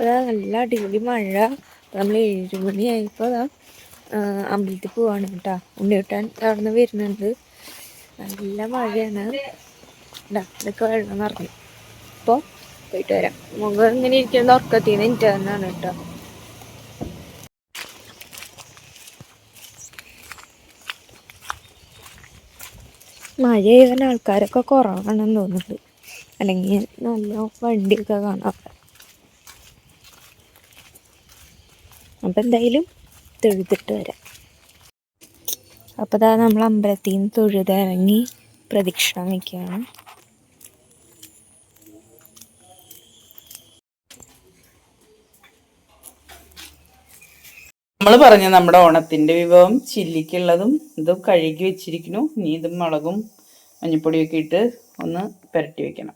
അപ്പോൾ നല്ല അടിപൊളി മഴ. നമ്മൾ ഏഴ് മണിയായപ്പോൾ അമ്പലത്തിൽ പോവാണ് കേട്ടോ. ഉണ്ണിവിട്ടാൻ അവിടെ നിന്ന് വരുന്നുണ്ട്. നല്ല മഴയാണ്. ഇതാ ഇതൊക്കെ വെള്ളം നിറഞ്ഞു. അപ്പോൾ പോയിട്ട് വരാം. മുഖം ഇങ്ങനെ ഇരിക്കുന്ന ഉറക്കത്തിൽ നിന്ന് എനിക്ക് തന്നെയാണ് കേട്ടോ. മഴ ചെയ്യുന്ന ആൾക്കാരൊക്കെ കുറവാണെന്ന് തോന്നുന്നുണ്ട്. അല്ലെങ്കിൽ നല്ല വണ്ടിയൊക്കെ കാണാം. അപ്പം എന്തായാലും തൊഴുതിട്ട് വരാം. അപ്പോൾ ഇതാ നമ്മൾ അമ്പലത്തിൽ നിന്ന് തൊഴുതിറങ്ങി പ്രദക്ഷിണം വയ്ക്കുകയാണ് നമ്മൾ പറഞ്ഞ നമ്മുടെ ഓണത്തിന്റെ വിഭവം ചില്ലിക്കുള്ളതും ഇതും കഴുകി വെച്ചിരിക്കുന്നു. ഇനി ഇതും മുളകും മഞ്ഞപ്പൊടിയൊക്കെ ഇട്ട് ഒന്ന് പുരട്ടി വെക്കണം.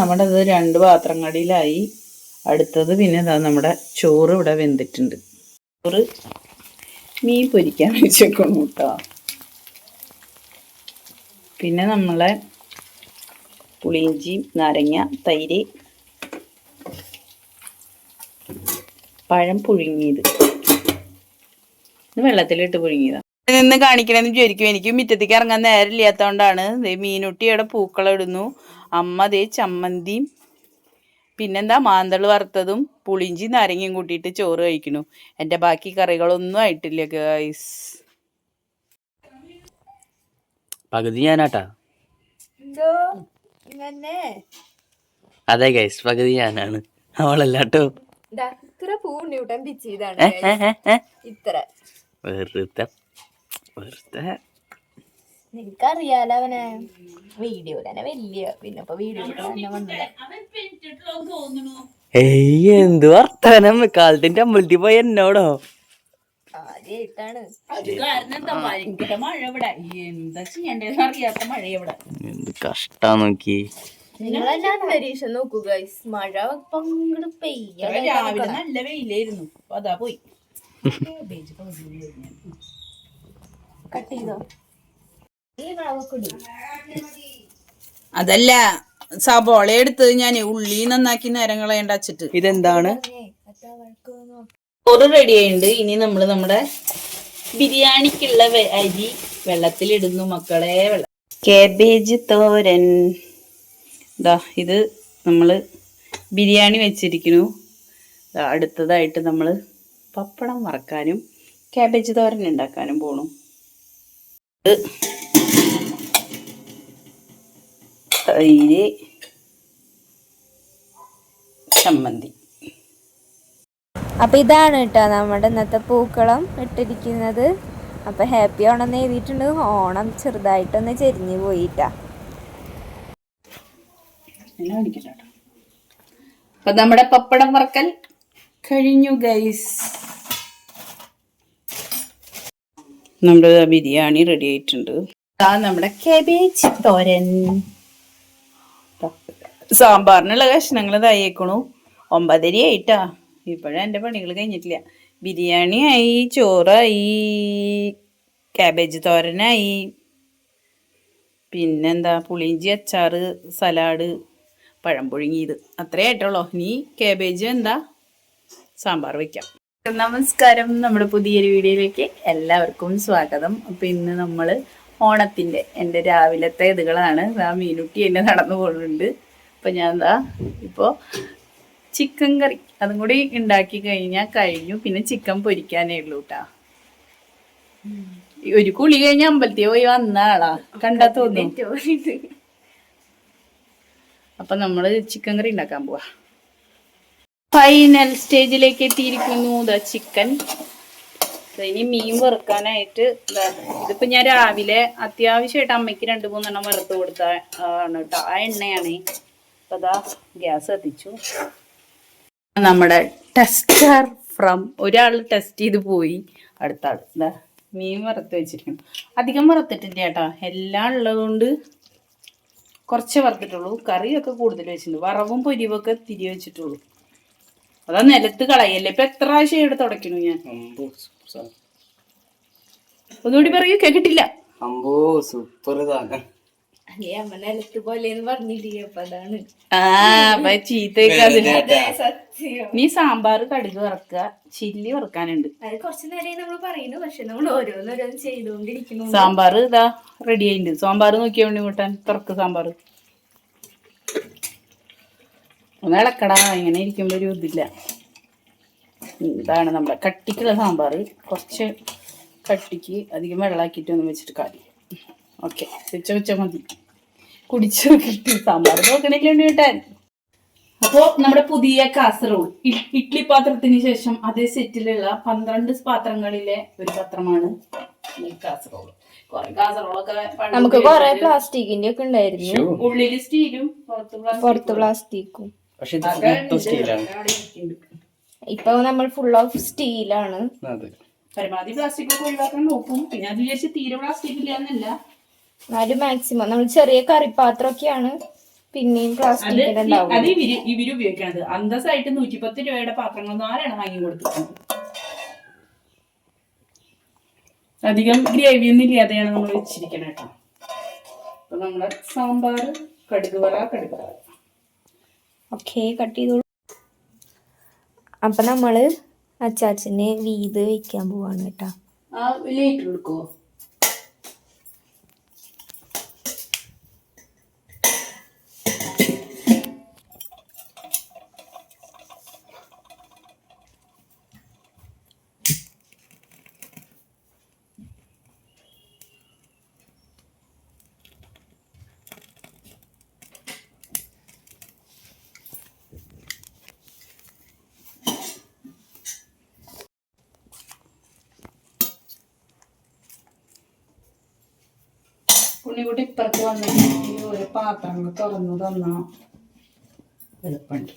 നമ്മുടെ ഇത് രണ്ട് പാത്രങ്ങളിലായി അടുത്തത് പിന്നെ ഇതാ നമ്മുടെ ചോറ് ഇവിടെ വെന്തിട്ടുണ്ട്. ചോറ് മീൻ പൊരിക്കാൻ വെച്ചേക്കണം കേട്ടോ പിന്നെ നമ്മളെ പുളിയിഞ്ചി നാരങ്ങ തൈര് പഴം പുഴുങ്ങിയത്. വെള്ളത്തിലിട്ട് പുഴുങ്ങിയതാണ് നിന്ന് കാണിക്കണമെന്ന് വിചാരിക്കും. എനിക്ക് മുറ്റത്തേക്ക് ഇറങ്ങാൻ നേരമില്ലാത്തതുകൊണ്ടാണ് മീനുട്ടിയുടെ പൂക്കളം ഇടുന്നു. അമ്മ ദേ ചമ്മന്തിയും പിന്നെന്താ മാന്തൾ വറുത്തതും പുളിഞ്ചി നാരങ്ങയും കൂട്ടിയിട്ട് ചോറ് കഴിക്കണു. എന്റെ ബാക്കി കറികളൊന്നും ആയിട്ടില്ല ഗൈസ് പകുതി ഞാനാട്ടാ. അതെ ഗൈസ് പകുതി ഞാനാണ്. അവളല്ലാട്ടോ. ഇത്ര. വെറുതെ വെറുതെ. നിനക്കറിയാലോ അവനെ. വീഡിയോ തന്നെ വലിയ പിന്നെ ഇപ്പൊ വീഡിയോ തന്നെ വന്നില്ല ഏയ് എന്ത് വർത്താനം? കാലത്തിന്റെ അമ്പലത്തിൽ പോയി എന്നോടോ? എന്താ ഭയങ്കര മഴ ഇവിടെ. എന്താ ചെയ്യണ്ടേന്ന് അറിയാത്ത മഴ ഇവിടെ. എന്ത് കഷ്ടാ നോക്കി. അന്തരീക്ഷം നോക്കൂ ഗൈസ് മഴ പങ്കെടു പെയ്യ രാവിലെ നല്ല വെയിലായിരുന്നു. അതാ പോയി. കട്ട് ചെയ്തോ? അതല്ല സബോള എടുത്ത് ഞാൻ ഉള്ളി നന്നാക്കി നേരം കളയണ്ട അച്ചിട്ട് ഇതെന്താണ്? ചോറ് റെഡി ആയിട്ടുണ്ട് ഇനി നമ്മൾ നമ്മുടെ ബിരിയാണിക്കുള്ള അരി വെള്ളത്തിലിടുന്നു. മക്കളെ വെള്ളം കേബേജ് തോരൻ. ഇതാ ഇത് നമ്മൾ ബിരിയാണി വെച്ചിരിക്കുന്നു. അടുത്തതായിട്ട് നമ്മൾ പപ്പടം വറക്കാനും കാബേജ് തോരൻ ഉണ്ടാക്കാനും പോണു. തൈര് ചമ്മന്തി. അപ്പൊ ഇതാണ് കേട്ടോ നമ്മുടെ ഇന്നത്തെ പൂക്കളം ഇട്ടിരിക്കുന്നത്. അപ്പൊ ഹാപ്പി ഓണം എന്ന് എഴുതിയിട്ടുണ്ട്. ഓണം ചെറുതായിട്ടൊന്ന് ചെരിഞ്ഞു പോയിട്ടാ. അപ്പൊ നമ്മുടെ പപ്പടം വറക്കൽ കഴിഞ്ഞു ഗൈസ് നമ്മുടെ ബിരിയാണി റെഡി ആയിട്ടുണ്ട്. നമ്മുടെ കേബേജ് തോരൻ. സാമ്പാറിനുള്ള കഷ്ണങ്ങൾ തയ്യേക്കണു. ഒമ്പതരി ആയിട്ടാ. ഇപ്പോഴും എന്റെ പണികൾ കഴിഞ്ഞിട്ടില്ല. ബിരിയാണി ആയി ചോറായി ക്യാബേജ് തോരനായി. പിന്നെന്താ പുളിഞ്ചി അച്ചാർ സലാഡ് പഴം പുഴുങ്ങിയത്. അത്രേ ആയിട്ടുള്ളൂ. നീ ക്യാബേജ് എന്താ? സാമ്പാർ വെക്കാം. നമസ്കാരം. നമ്മുടെ പുതിയൊരു വീഡിയോയിലേക്ക് എല്ലാവർക്കും സ്വാഗതം. അപ്പം ഇന്ന് നമ്മൾ ഓണത്തിന്റെ എന്റെ രാവിലത്തെ ഇതുകളാണ്. ആ മീനുട്ടി എന്നെ നടന്നു പോകുന്നുണ്ട് അപ്പം ഞാൻ എന്താ ഇപ്പോൾ ചിക്കൻ കറി അതും കൂടി ഉണ്ടാക്കി കഴിഞ്ഞാൽ കഴിഞ്ഞു. പിന്നെ ചിക്കൻ പൊരിക്കാനേ ഉള്ളൂ കേട്ടാ ഒരു കുളി കഴിഞ്ഞ അമ്പലത്തിൽ പോയി വന്ന ആളാ. കണ്ടാ തോന്നി അപ്പൊ നമ്മൾ ചിക്കൻ കറി ഉണ്ടാക്കാൻ പോവാ. ഫൈനൽ സ്റ്റേജിലേക്ക് എത്തിയിരിക്കുന്നു. ദ ചിക്കൻ ഇനി മീൻ വറുക്കാനായിട്ട് ദാ ഇതിപ്പോ ഞാൻ രാവിലെ അത്യാവശ്യമായിട്ട് അമ്മയ്ക്ക് രണ്ട് മൂന്നെണ്ണം വറുത്ത് കൊടുത്ത ആണ് കേട്ടോ. ആ എണ്ണയാണ്. അതാ ഗ്യാസ് കത്തിച്ചു. നമ്മുടെ ടെസ്റ്റർ ഫ്രം ഒരാൾ ടെസ്റ്റ് ചെയ്ത് പോയി. അടുത്ത ആൾ ദാ മീൻ വറുത്ത് വെച്ചിരിക്കണം അധികം വറുത്തിട്ടില്ല ചേട്ടാ എല്ലാം ഉള്ളതുകൊണ്ട് കുറച്ച് വറുത്തിട്ടുള്ളൂ. കറിയൊക്കെ കൂടുതൽ വെച്ചിട്ടുണ്ട്. വറവും പൊരിവൊക്കെ തിരി വെച്ചിട്ടുള്ളൂ. അതാ നിലത്ത് കളയല്ലേ? ഇപ്പൊ എത്ര ആഴ്ച ഇവിടെ തുടയ്ക്കണു ഞാൻ? ഒന്നുകൂടി പറയൂ കേട്ടില്ല അമ്പോ സൂപ്പർ നീ സാമ്പാർ കടുക് വറക്കുക ചില്ലി വറക്കാനുണ്ട്. അത് നേരമായി നമ്മൾ പറയുന്നു പക്ഷെ നമ്മൾ ഓരോന്നോരോന്ന് ചെയ്തുകൊണ്ടിരിക്കുന്നു. സാമ്പാർ ഇതാ റെഡി ആയിട്ടുണ്ട് സാമ്പാർ നോക്കിയാ വേണ്ടി കൂട്ടാൻ? തുറക്ക് സാമ്പാർ. ഒന്ന് ഇളക്കടാ ഇങ്ങനെ ഇരിക്കുമ്പോ ഒരു ഇതില്ല. ഇതാണ് നമ്മുടെ കട്ടിക്കുള്ള സാമ്പാർ കുറച്ച് കട്ടിക്ക് അധികം വെള്ളമാക്കിയിട്ട് ഒന്ന് വെച്ചിട്ട് കാര്യം ഓക്കെ വെച്ച വെച്ച മതി. കുടിച്ചു കിട്ടി സാമ്പാർ നോക്കണില്ല കിട്ടാൻ അപ്പോ നമ്മുടെ പുതിയ കാസറോൾ. ഇഡ്ലി ഇഡ്ഡലി പാത്രത്തിന് ശേഷം അതേ സെറ്റിലുള്ള പന്ത്രണ്ട് പാത്രങ്ങളിലെ ഒരു പാത്രമാണ് ഈ കാസറോൾ. കുറെ കാസറോളൊക്കെ നമുക്ക് കൊറേ പ്ലാസ്റ്റിക്കിന്റെ ഒക്കെ ഉണ്ടായിരുന്നു. ഉള്ളിൽ സ്റ്റീലും പുറത്ത് പ്ലാസ്റ്റിക്കും. പക്ഷെ ഇപ്പൊ നമ്മൾ ഫുൾ ഓഫ് സ്റ്റീലാണ് അതെ. പരമാവധി പ്ലാസ്റ്റിക് ഒക്കെ ഒഴിവാക്കാൻ നോക്കും. പിന്നെ അത് വിചാരിച്ച് തീരെ പ്ലാസ്റ്റിക് ഇല്ല എന്നല്ല എന്നാലും മാക്സിമം നമ്മൾ ചെറിയ കറിപ്പാത്രമൊക്കെയാണ് പിന്നെയും ഉണ്ടാവും അത് ഇവർ ഇവർ ഉപയോഗിക്കണത്. അന്തസ്സായിട്ട് നൂറ്റിപ്പത്ത് രൂപയുടെ പാത്രങ്ങൾ ആരാണ് വാങ്ങി കൊടുത്തത് അധികം ഗ്രേവി ഒന്നും ഇല്ലാതെയാണ് നമ്മൾ വെച്ചിരിക്കണത് കേട്ടോ. അപ്പൊ നമ്മളെ സാമ്പാർ കടുക് വറ കടുക് വറ. ഓക്കെ കട്ട് ചെയ്തോളൂ. അപ്പൊ നമ്മൾ അച്ചാച്ചനെ വീത് വെക്കാൻ പോവാണ് കേട്ടോ. ആ ലേറ്റ് എടുക്കോ പുണ്ണിക്കുട്ടി ഇപ്പുറത്ത് വന്നിട്ട് ഒരു പാത്രം പാത്രങ്ങൾ തുറന്നു തന്ന? എളുപ്പമുണ്ട്.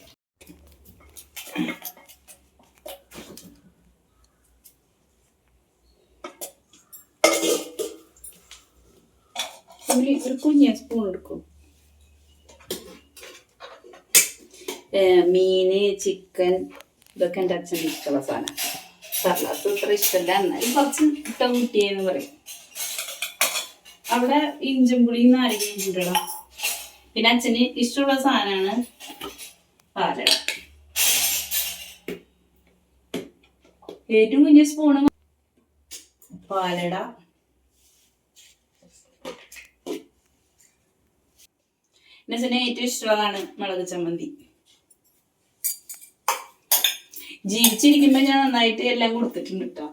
പുള്ളി ഒരു കുഞ്ഞ സ്പൂൺ എടുക്കും. മീന് ചിക്കൻ ഇതൊക്കെ എന്റെ അച്ഛന്റെ ഇഷ്ടമുള്ള സാധനം. സർലാസ് ഇത്ര ഇഷ്ടമല്ല. എന്നാലും കുറച്ച് ഇട്ട കുട്ടിയെന്ന് പറയും. അവിടെ ഇഞ്ചും പുളിയും നാരങ്ങയും ഇട്ടിടണം പിന്നെ അച്ഛന് ഇഷ്ടമുള്ള സാധനമാണ് പാലട. ഏറ്റവും കുഞ്ഞ സ്പൂണ് പാലട. അച്ഛനെ ഏറ്റവും ഇഷ്ടമുള്ളതാണ് മുളക് ചമ്മന്തി. ജീവിച്ചിരിക്കുമ്പോ ഞാൻ നന്നായിട്ട് എല്ലാം കൊടുത്തിട്ടുണ്ട് കേട്ടോ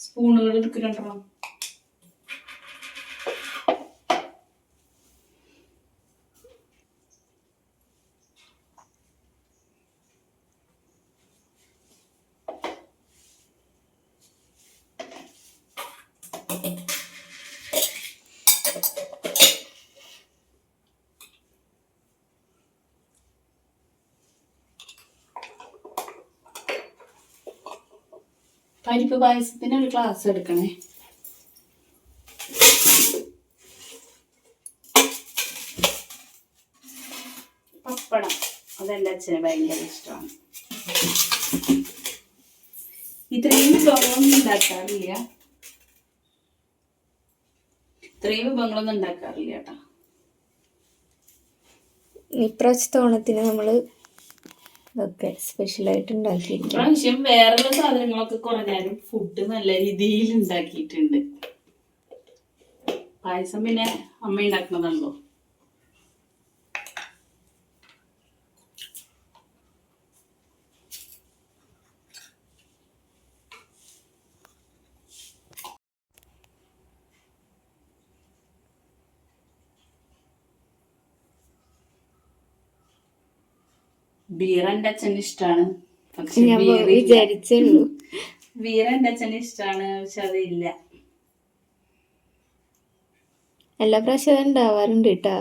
സ്പൂണുകൾ എടുക്കുന്നുണ്ടോ പരിപ്പ് പായസത്തിന് ഒരു ഗ്ലാസ് എടുക്കണേ. പപ്പടം. അതെന്റെ അച്ഛന് ഭയങ്കര ഇഷ്ടമാണ്. ഇത്രയും വിഭവങ്ങളൊന്നും ഉണ്ടാക്കാറില്ല. ഇത്രയും വിഭവങ്ങളൊന്നും ഉണ്ടാക്കാറില്ല കേട്ടോ. ഇപ്രാവശ്യത്തെ ഓണത്തിന് നമ്മൾ ഇതൊക്കെ സ്പെഷ്യലായിട്ട് ഉണ്ടാക്കിയിരിക്കും പ്രാവശ്യം വേറെയുള്ള സാധനങ്ങളൊക്കെ കുറഞ്ഞാലും ഫുഡ് നല്ല രീതിയിൽ ഉണ്ടാക്കിയിട്ടുണ്ട്. പായസം പിന്നെ അമ്മ ഉണ്ടാക്കുന്നതാണല്ലോ. ബീർ എന്റെ അച്ഛന് ഇഷ്ടമാണ് പക്ഷെ. വിചാരിച്ചുള്ളൂ എന്റെ അച്ഛന് ഇഷ്ടമാണ് പക്ഷെ അതില്ല എല്ലാ പ്രാവശ്യം അത് ഉണ്ടാവാറുണ്ട് കേട്ടാ.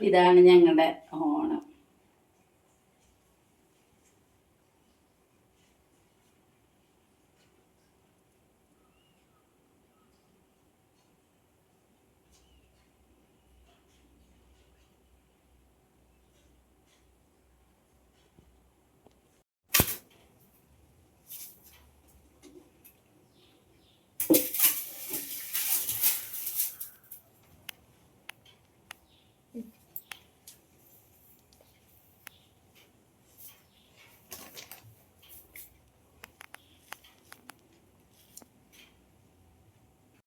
ഇതാണ് ഞങ്ങളുടെ ഓണം.